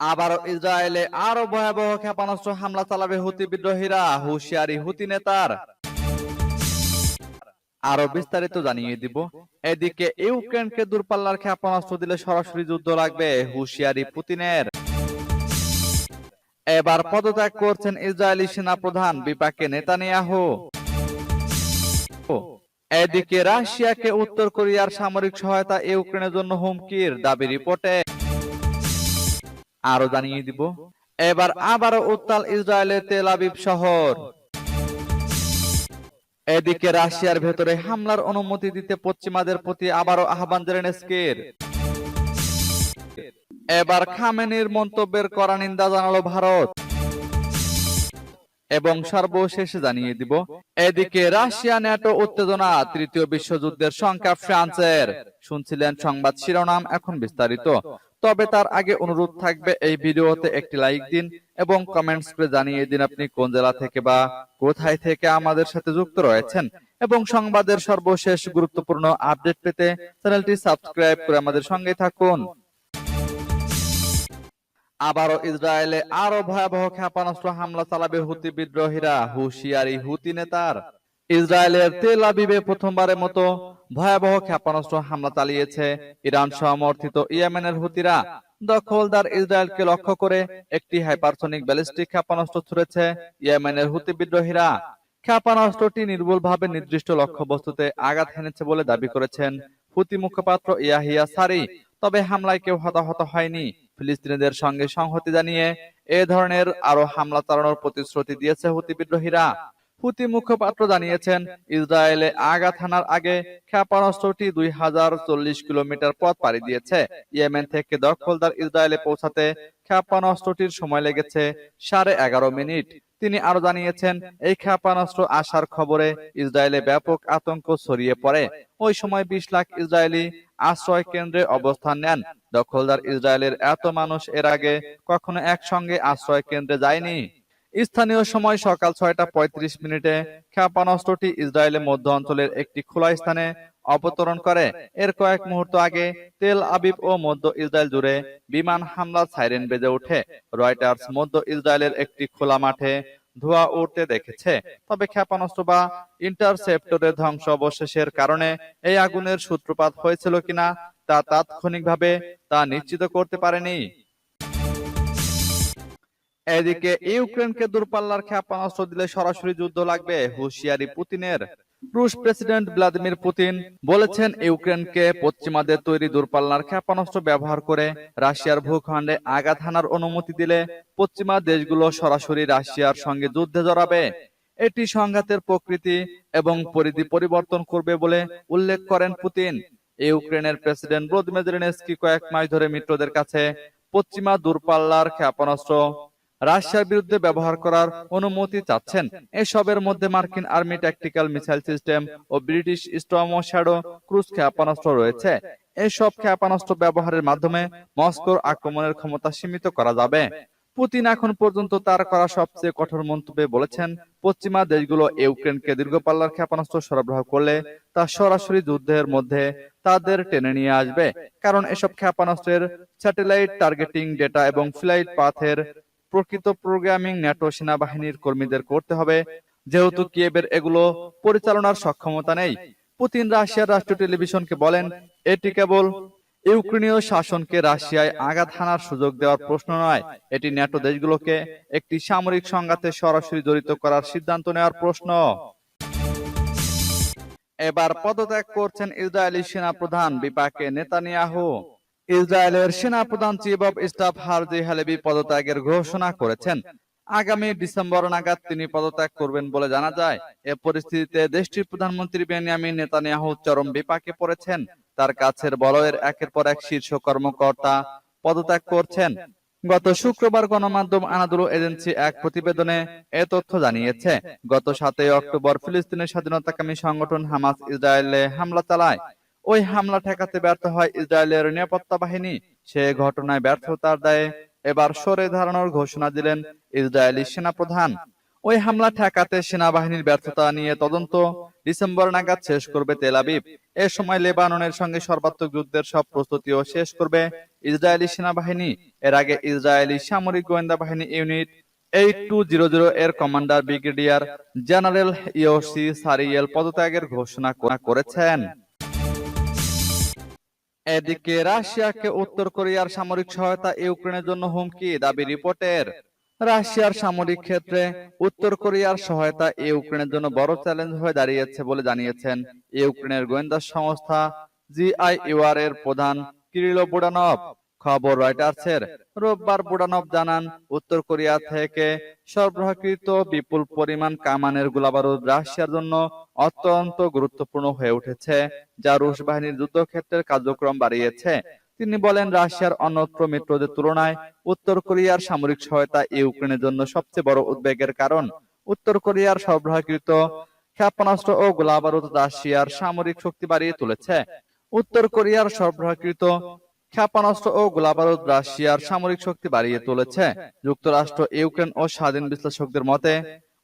আবারও ইসরায়েলে আরও ভয়াবহ ক্ষেপণাস্ত্র হামলা চালাবে হুতি বিদ্রোহীরা, হুঁশিয়ারি হুতি নেতার। আরও বিস্তারিত জানিয়ে দিব। এদিকে ইউক্রেনকে দূরপাল্লার ক্ষেপণাস্ত্র দিলে সরাসরি যুদ্ধ লাগবে হুঁশিয়ারি পুতিনের। এবার পদত্যাগ করছেন ইসরায়েলি সেনাপ্রধান বিপাকে নেতানিয়াহু। এদিকে রাশিয়াকে উত্তর কোরিয়ার সামরিক সহায়তা ইউক্রেনের জন্য হুমকির দাবি রিপোর্টে। আরও জানিয়ে দিব। এবার আবারও উত্তাল ইসরায়েলের তেল আবিব শহর। এদিকে রাশিয়ার ভেতরে হামলার অনুমতি দিতে পশ্চিমাদের প্রতি আবারও আহ্বান জেলেনস্কির এবার খামেনির মন্তব্যের করা নিন্দা জানালো ভারত। এবং সর্বশেষ জানিয়ে দিব, এদিকে রাশিয়া, ন্যাটো উত্তেজনা, তৃতীয় বিশ্বযুদ্ধের সংখ্যা ফ্রান্সের। শুনছিলেন সংবাদ শিরোনাম, এখন বিস্তারিত। তবে তার আগে অনুরোধ থাকবে এই ভিডিওতে একটি লাইক দিন এবং কমেন্টস করে জানিয়ে দিন আপনি কোন জেলা থেকে বা কোথায় থেকে আমাদের সাথে যুক্ত রয়েছেন। এবং সংবাদের সর্বশেষ গুরুত্বপূর্ণ আপডেট পেতে চ্যানেলটি সাবস্ক্রাইব করে আমাদের সঙ্গে থাকুন। আবারও ইসরায়েলে আরও ভয়াবহ ক্ষেপণাস্ত্র হামলা চালাবে হুতি বিদ্রোহীরা, হুশিয়ারি হুতি নেতার। ইসরায়েলের তেল আবিবে প্রথমবারের মতো ভয়াবহ ক্ষেপণাস্ত্র হামলা চালিয়েছে। ইরান সমর্থিত ইয়েমেনের হুতিরা দখলদার ইসরায়েলকে লক্ষ্য করে একটি হাইপারসনিক ব্যালিস্টিক ক্ষেপণাস্ত্র ছুড়েছে। ইয়েমেনের হুতি বিদ্রোহীরা ক্ষেপণাস্ত্রটি নির্ভুলভাবে নির্দিষ্ট লক্ষ্যবস্তুতে আঘাত হেনেছে বলে দাবি করেছেন। হুতি মুখপাত্র ইয়াহিয়া সারি, তবে হামলায় কেউ হতাহত হয়নি। ফিলিস্তিনিদের সঙ্গে সংহতি জানিয়ে এ ধরনের আরও হামলা চালানোর প্রতিশ্রুতি দিয়েছে হুতি বিদ্রোহীরা। হুতি মুখপাত্র জানিয়েছেন, ইসরায়েলে আঘাত হানার আগে ক্ষেপণাস্ত্রটি দুই হাজার চল্লিশ কিলোমিটার পথ পাড়ি দিয়েছে। ইয়েমেন থেকে দখলদার ইসরায়েলে পৌঁছাতে ক্ষেপণাস্ত্রটির সময় লেগেছে সাড়ে এগারো মিনিট। তিনি আরও জানিয়েছেন, এই ক্ষেপণাস্ত্র আসার খবরে ইসরায়েলে ব্যাপক আতঙ্ক ছড়িয়ে পড়ে। ওই সময় বিশ লাখ ইসরায়েলি আশ্রয় কেন্দ্রে অবস্থান নেন। দখলদার ইসরায়েলের এত মানুষ এর আগে কখনো একসঙ্গে আশ্রয় কেন্দ্রে যায়নি। স্থানীয় সময় সকাল ছয়টা পঁয়ত্রিশ মিনিটে ক্ষেপণাস্ত্রটি ইসরায়েলের মধ্য অঞ্চলের একটি খোলা স্থানে অবতরণ করে। এর কয়েক মুহূর্ত আগে তেল আবিব ও মধ্য ইসরায়েল জুড়ে বিমান হামলার সাইরেন বেজে ওঠে। রয়টার্স মধ্য ইসরায়েলের একটি খোলা মাঠে ধোঁয়া উঠতে দেখেছে। তবে ক্ষেপণাস্ত্র বা ইন্টারসেপ্টরের ধ্বংস অবশেষের কারণে এই আগুনের সূত্রপাত হয়েছিল কিনা তা তাৎক্ষণিকভাবে তা নিশ্চিত করতে পারেনি। এদিকে ইউক্রেনকে দূরপাল্লার ক্ষেপণাস্ত্র দিলে সরাসরি যুদ্ধ লাগবে হুঁশিয়ারি পুতিনের। রুশ প্রেসিডেন্ট ভ্লাদিমির পুতিন বলেছেন ইউক্রেনকে পশ্চিমাদের তৈরি দূরপাল্লার ক্ষেপণাস্ত্র ব্যবহার করে রাশিয়ার ভূখণ্ডে আঘাত হানার অনুমতি দিলে পশ্চিমা দেশগুলো সরাসরি রাশিয়ার সঙ্গে যুদ্ধে জড়াবে। এটি সংঘাতের প্রকৃতি এবং পরিধি পরিবর্তন করবে বলে উল্লেখ করেন পুতিন। ইউক্রেনের প্রেসিডেন্ট ভ্লাদিমির জেলেনস্কি কয়েক মাস ধরে মিত্রদের কাছে পশ্চিমা দূরপাল্লার ক্ষেপণাস্ত্র রাশিয়ার বিরুদ্ধে ব্যবহার করার অনুমতি চাচ্ছেন। এসবের মধ্যে মার্কিন আর্মি ট্যাকটিক্যাল মিসাইল সিস্টেম ও ব্রিটিশ স্টর্ম শ্যাডো ক্রুজ ক্ষেপণাস্ত্র রয়েছে। এসব ক্ষেপণাস্ত্র ব্যবহারের মাধ্যমে মস্কোর আক্রমণের ক্ষমতা সীমিত করা যাবে। পুতিন এখন পর্যন্ত তার করা সবচেয়ে কঠোর মন্তব্যে বলেছেন পশ্চিমা দেশগুলো ইউক্রেনকে দীর্ঘপাল্লার ক্ষেপণাস্ত্র সরবরাহ করলে তা সরাসরি যুদ্ধের মধ্যে তাদের টেনে নিয়ে আসবে। কারণ এসব ক্ষেপণাস্ত্রের স্যাটেলাইট টার্গেটিং ডেটা এবং ফ্লাইট পাথের প্রকৃত প্রোগ্রামিং ন্যাটো সেনাবাহিনীর কর্মীদের করতে হবে। যেহেতু কিয়েবের এগুলো পরিচালনার সক্ষমতা নেই, পুতিন রাশিয়ার রাষ্ট্রীয় টেলিভিশনকে বলেন, এটি কেবল ইউক্রেনীয় শাসনকে রাশিয়ায় আঘাত হানার সুযোগ দেওয়ার প্রশ্ন নয়। এটি ন্যাটো দেশগুলোকে একটি সামরিক সংঘাতে সরাসরি জড়িত করার সিদ্ধান্ত নেওয়ার প্রশ্ন। এবার পদত্যাগ করছেন ইসরায়েলি সেনা প্রধান বিপাকে নেতানিয়াহু। ইসরায়েলের সেনাপ্রধান chief of staff Herzi Halevi পদত্যাগের ঘোষণা করেছেন। আগামী ডিসেম্বর নাগাদ তিনি পদত্যাগ করবেন বলে জানা যায়। এ পরিস্থিতিতে দেশটির প্রধানমন্ত্রী বেনিয়ামিন নেতানিয়াহু চরম বিপাকে পড়েছেন। তার কাছের বলয়ের একের পর এক শীর্ষ কর্মকর্তা পদত্যাগ করছেন। গত শুক্রবার গণমাধ্যম আনাদুলু এজেন্সি এক প্রতিবেদনে এ তথ্য জানিয়েছে। গত সাতই অক্টোবর ফিলিস্তিনের স্বাধীনতাকামী সংগঠন হামাস ইসরায়েলে হামলা চালায়। ওই হামলা ঠেকাতে ব্যর্থ হয় ইসরায়েলের নিরাপত্তা বাহিনী। সে ঘটনায় ব্যর্থতার দায়ে এবার সরে দাঁড়ানোর ঘোষণা দিলেন ইসরায়েলি সেনাপ্রধান। ওই হামলা ঠেকাতে সেনাবাহিনীর ব্যর্থতা নিয়ে তদন্ত ডিসেম্বর নাগাদ শেষ করবে তেল আবিব। এ সময় লেবাননের সঙ্গে সর্বাত্মক যুদ্ধের সব প্রস্তুতিও শেষ করবে ইসরায়েলি সেনাবাহিনী। এর আগে ইসরায়েলি সামরিক গোয়েন্দা বাহিনী unit eight two zero zero এর commander brigadier general Yossi Sariel পদত্যাগের ঘোষণা করেছেন। এদিকে রাশিয়াকে উত্তর কোরিয়ার সামরিক সহায়তা ইউক্রেনের জন্য হুমকি দাবি রিপোর্টের। রাশিয়ার সামরিক ক্ষেত্রে উত্তর কোরিয়ার সহায়তা ইউক্রেনের জন্য বড় চ্যালেঞ্জ হয়ে দাঁড়িয়েছে বলে জানিয়েছেন ইউক্রেনের গোয়েন্দা সংস্থা জিআইইউআর এর প্রধান কিরিল বুডানভ। খবর রয়টার্সের রোববার বুডানভ জানান উত্তর কোরিয়া থেকে সরবরাহকৃত বিপুল পরিমাণ কামানের গোলাবারুদ রাশিয়ার জন্য অত্যন্ত গুরুত্বপূর্ণ হয়ে উঠেছে যা রুশ বাহিনীর যুদ্ধক্ষেত্রের কার্যক্রম বাড়িয়েছে। তিনি বলেন রাশিয়ার অন্যত্র মিত্রদের তুলনায় উত্তর কোরিয়ার সামরিক সহায়তা ইউক্রেনের জন্য সবচেয়ে বড় উদ্বেগের কারণ। উত্তর কোরিয়ার সরবরাহকৃত ক্ষেপণাস্ত্র ও গোলাবারুদ রাশিয়ার সামরিক শক্তি বাড়িয়ে তুলেছে। উত্তর কোরিয়ার সরবরাহকৃত ক্ষেপণাস্ত্র ও গোলাবারুদ রাশিয়ার সামরিক শক্তি বাড়িয়ে তুলেছে। যুক্তরাষ্ট্র, ইউক্রেন ও স্বাধীন বিশ্লেষকদের মতে,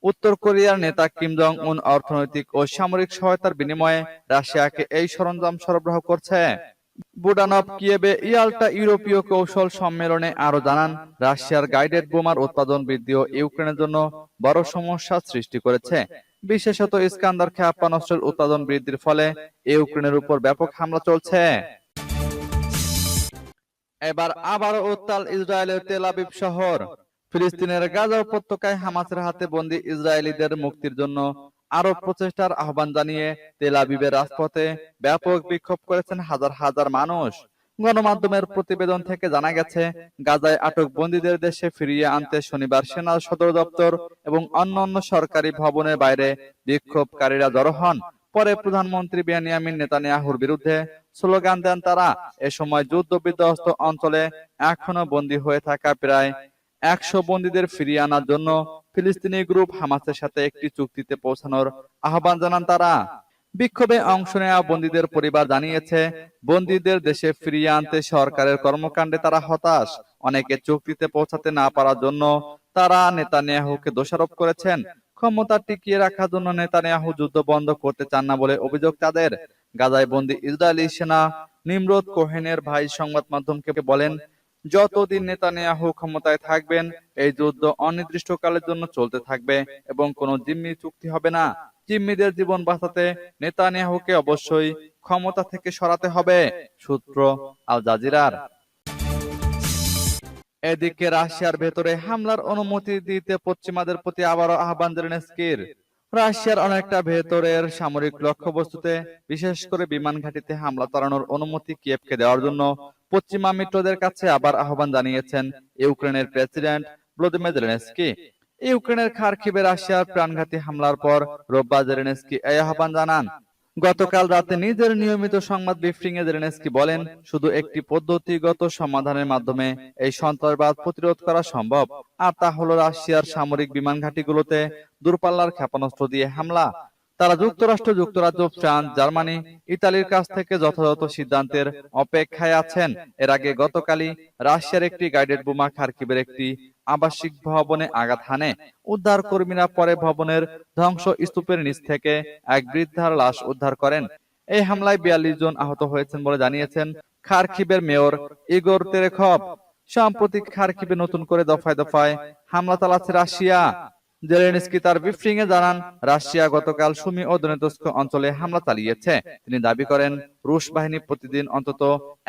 উত্তর কোরিয়ার নেতা কিম জং উন অর্থনৈতিক ও সামরিক সহায়তার বিনিময়ে রাশিয়াকে এই সরঞ্জাম সরবরাহ করছে। বুডানভ কিয়েবে ইয়াল্টা ইউরোপীয় কৌশল সম্মেলনে আরও জানান, রাশিয়ার গাইডেড বোমার উৎপাদন বৃদ্ধি ও ইউক্রেনের জন্য বড় সমস্যা সৃষ্টি করেছে। বিশেষত ইস্কান্দার ক্ষেপণাস্ত্রের উৎপাদন বৃদ্ধির ফলে ইউক্রেনের উপর ব্যাপক হামলা চলছে। এবার আবারও উত্তাল ইসরায়েলের তেল আবিব শহর। ফিলিস্তিনের গাজা উপত্যকায় হামাসের হাতে বন্দী ইসরায়েলিদের মুক্তির জন্য আরও প্রচেষ্টার আহ্বান জানিয়ে তেল আবিবের রাজপথে ব্যাপক বিক্ষোভ করেছেন হাজার হাজার মানুষ। গণমাধ্যমের প্রতিবেদন থেকে জানা গেছে, গাজায় আটক বন্দীদের দেশে ফিরিয়ে আনতে শনিবার সেনা সদর দপ্তর এবং অন্যান্য সরকারি ভবনের বাইরে বিক্ষোভকারীরা জড়ো হন। পরে প্রধানমন্ত্রী বেনিয়ামিন নেতানিয়াহুর বিরুদ্ধে স্লোগান দেন তারা। এ সময় যুদ্ধ বিধ্বস্ত অঞ্চলে এখনও বন্দী হয়ে থাকা প্রায় একশো বন্দীদের ফিরিয়ে আনার জন্য ফিলিস্তিনি গ্রুপ হামাসের সাথে একটি চুক্তিতে পৌঁছানোর আহ্বান জানান তারা। বিক্ষোভে অংশ নেওয়া বন্দীদের পরিবার জানিয়েছে, বন্দীদের দেশে ফিরিয়ে আনতে সরকারের কর্মকাণ্ডে তারা হতাশ। অনেকে চুক্তিতে পৌঁছাতে না পারার জন্য তারা নেতানিয়াহুকে দোষারোপ করেছেন। ক্ষমতা টিকিয়ে রাখার জন্য নেতানিয়াহু যুদ্ধ বন্ধ করতে চান না বলে অভিযোগ তাদের। গাজায় বন্দী ইসরায়েলি সেনা নিমরোদ কোহেনের ভাই সংবাদ মাধ্যমকে বলেন, যতদিন নেতানিয়াহু ক্ষমতায় থাকবেন, এই যুদ্ধ অনির্দিষ্টকালের জন্য চলতে থাকবে এবং কোনো জিম্মি চুক্তি হবে না। জিম্মিদের জীবন বাঁচাতে নেতানিয়াহুকে অবশ্যই ক্ষমতা থেকে সরাতে হবে সূত্র আল জাজিরার। এদিকে রাশিয়ার ভেতরে হামলার অনুমতি দিতে পশ্চিমাদের প্রতি আবারও আহ্বান জেলেনস্কির রাশিয়ার অনেকটা ভেতরের সামরিক লক্ষ্যবস্তুতে, বিশেষ করে বিমান ঘাটিতে হামলা চালানোর অনুমতি কিয়েভকে দেওয়ার জন্য পশ্চিমা মিত্রদের কাছে আবার আহ্বান জানিয়েছেন ইউক্রেনের প্রেসিডেন্ট ভ্লাদিমির জেলেনস্কি। ইউক্রেনের খারকিবে রাশিয়ার প্রাণঘাতী হামলার পর রোববার জেলেনস্কি এই আহ্বান জানান। গতকাল রাতে নিজের নিয়মিত সংবাদ ব্রিফিং এ জেলেনস্কি বলেন, শুধু একটি পদ্ধতিগত সমাধানের মাধ্যমে এই সন্ত্রাসবাদ প্রতিরোধ করা সম্ভব। আর তা হলো রাশিয়ার সামরিক বিমান ঘাঁটিগুলোতে দূরপাল্লার ক্ষেপণাস্ত্র দিয়ে হামলা। তারা যুক্তরাষ্ট্র, যুক্তরাজ্য, ফ্রান্স, জার্মানি, ইতালির কাছ থেকে যথাযথ সিদ্ধান্তের অপেক্ষায় আছেন। এর আগে গতকালই রাশিয়ার একটি গাইডেড বোমা খার্কিবের একটি আবাসিক ভবনে আঘাত হানে। উদ্ধার কর্মীরা পরে ভবনের ধ্বংস স্তূপের নিচ থেকে এক বৃদ্ধার লাশ উদ্ধার করেন। এই হামলায় বিয়াল্লিশ জন আহত হয়েছেন বলে জানিয়েছেন খারকিবের মেয়র ইগোর তেরেখভ সম্প্রতি খারকিবে নতুন করে দফায় দফায় হামলা চালাচ্ছে রাশিয়া। জেলেনস্কি তার ব্রিফিং এ জানান, রাশিয়া গতকাল সুমি ও দনেতস্ক অঞ্চলে হামলা চালিয়েছে। তিনি দাবি করেন, রুশ বাহিনী প্রতিদিন অন্তত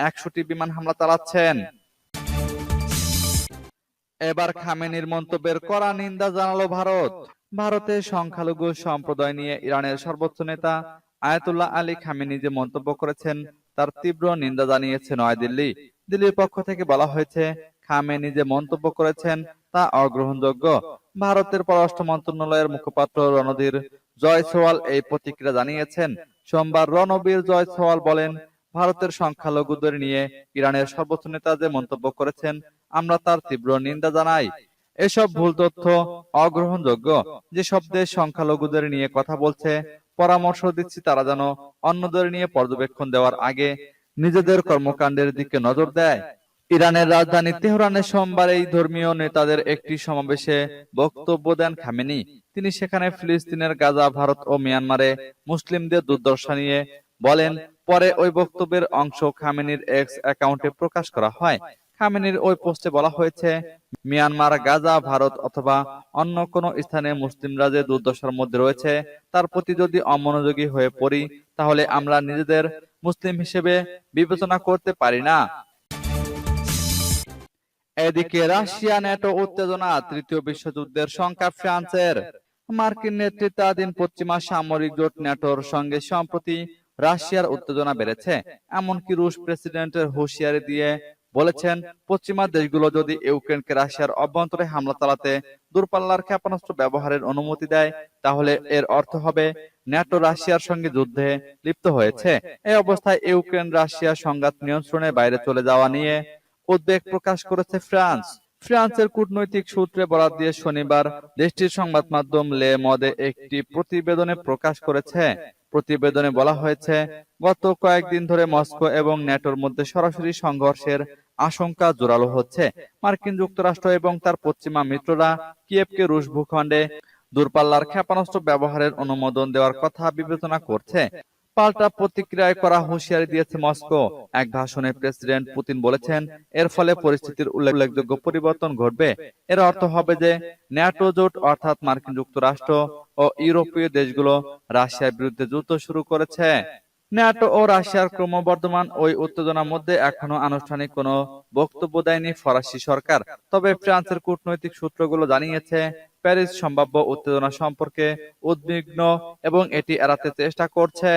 একশোটি বিমান হামলা চালাচ্ছেন। এবার খামেনির মন্তব্যের কড়া নিন্দা জানালো ভারত। ভারতের সংখ্যালঘু সম্প্রদায় নিয়ে ইরানের সর্বোচ্চ নেতা আয়াতুল্লাহ আলী খামেনি যে মন্তব্য করেছেন তার তীব্র নিন্দা জানিয়েছে নয়াদিল্লি। দিল্লির পক্ষ থেকে বলা হয়েছে খামেনি যে মন্তব্য করেছেন তা অগ্রহণযোগ্য। ভারতের পররাষ্ট্র মন্ত্রণালয়ের মুখপাত্র রণধীর জয়সওয়াল এই প্রতিক্রিয়া জানিয়েছেন। সোমবার রণবীর জয়সওয়াল বলেন ভারতের সংখ্যালঘুদের নিয়ে ইরানের সর্বোচ্চ নেতা যে মন্তব্য করেছেন, আমরা তার তীব্র নিন্দা জানাই। এসব ভুল তথ্য অগ্রহণযোগ্য। যেসব দেশ সংখ্যালঘুদের নিয়ে কথা বলছে, পরামর্শ দিচ্ছি তারা যেন অন্যদের নিয়ে পর্যবেক্ষণ দেওয়ার আগে নিজেদের কর্মকাণ্ডের দিকে নজর দেয়। ইরানের রাজধানী তেহরানে সোমবার এই ধর্মীয় নেতাদের একটি সমাবেশে বক্তব্য দেন খামেনি। তিনি সেখানে ফিলিস্তিনের গাজা, ভারত ও মিয়ানমারে মুসলিমদের দুর্দশা নিয়ে বলেন পরে ওই বক্তব্যের অংশ খামেনির এক্স অ্যাকাউন্টে প্রকাশ করা হয়। খামেনির ওই পোস্টে বলা হয়েছে, মিয়ানমার, গাজা, ভারত অথবা অন্য কোনো স্থানে মুসলিমরা যে দুর্দশার মধ্যে রয়েছে। তার প্রতি যদি অমনোযোগী হয়ে পড়ি, তাহলে আমরা নিজেদের মুসলিম হিসেবে বিবেচনা করতে পারি না। এদিকে রাশিয়া ন্যাটো উত্তেজনা, তৃতীয় বিশ্বযুদ্ধের সংখ্যা ফ্রান্সের। মার্কিন নেতৃত্বাধীন পশ্চিমা সামরিক জোট ন্যাটোর সঙ্গে সম্প্রতি রাশিয়ার উত্তেজনা বেড়েছে। এমনকি রুশ প্রেসিডেন্টের হুঁশিয়ারি দিয়ে বলেছেন, পশ্চিমা দেশগুলো যদি ইউক্রেনকে রাশিয়ার অভ্যন্তরে হামলা চালাতে দূরপাল্লার ক্ষেপণাস্ত্র ব্যবহারের অনুমতি দেয়, তাহলে এর অর্থ হবে ন্যাটো রাশিয়ার সঙ্গে যুদ্ধে লিপ্ত হয়েছে। এই অবস্থায় ইউক্রেন রাশিয়া সংঘাত নিয়ন্ত্রণের বাইরে চলে যাওয়া নিয়ে উদ্বেগ প্রকাশ করেছে ফ্রান্স। ফ্রান্সের কূটনৈতিক সূত্রে বরাত দিয়ে শনিবার দেশটির সংবাদ মাধ্যম লে মদে একটি প্রতিবেদনে প্রকাশ করেছে প্রতিবেদনে বলা হয়েছে, গত কয়েকদিন ধরে মস্কো এবং ন্যাটোর মধ্যে সরাসরি সংঘর্ষের আশঙ্কা জোরালো হচ্ছে। মার্কিন যুক্তরাষ্ট্র এবং তার পশ্চিমা মিত্ররা কিয়েভকে রুশ ভূখণ্ডে দূরপাল্লার ক্ষেপণাস্ত্র ব্যবহারের অনুমোদন দেওয়ার কথা বিবেচনা করছে। পাল্টা প্রতিক্রিয়ায় করা হুঁশিয়ারি দিয়েছে মস্কো। এক ভাষণে প্রেসিডেন্ট পুতিন বলেছেন, এর ফলে পরিস্থিতির উল্লেখযোগ্য পরিবর্তন ঘটবে। এর অর্থ হবে যে ন্যাটো জোট, অর্থাৎ মার্কিন যুক্তরাষ্ট্র ও ইউরোপীয় দেশগুলো রাশিয়ার বিরুদ্ধে যুদ্ধ শুরু করেছে। ন্যাটো ও রাশিয়ার ক্রমবর্ধমান ওই উত্তেজনার মধ্যে এখনও আনুষ্ঠানিক কোনো বক্তব্য দেয়নি ফরাসি সরকার। তবে ফ্রান্সের কূটনৈতিক সূত্রগুলো জানিয়েছে প্যারিস সম্ভাব্য উত্তেজনা সম্পর্কে উদ্বিগ্ন এবং এটি এড়াতে চেষ্টা করছে।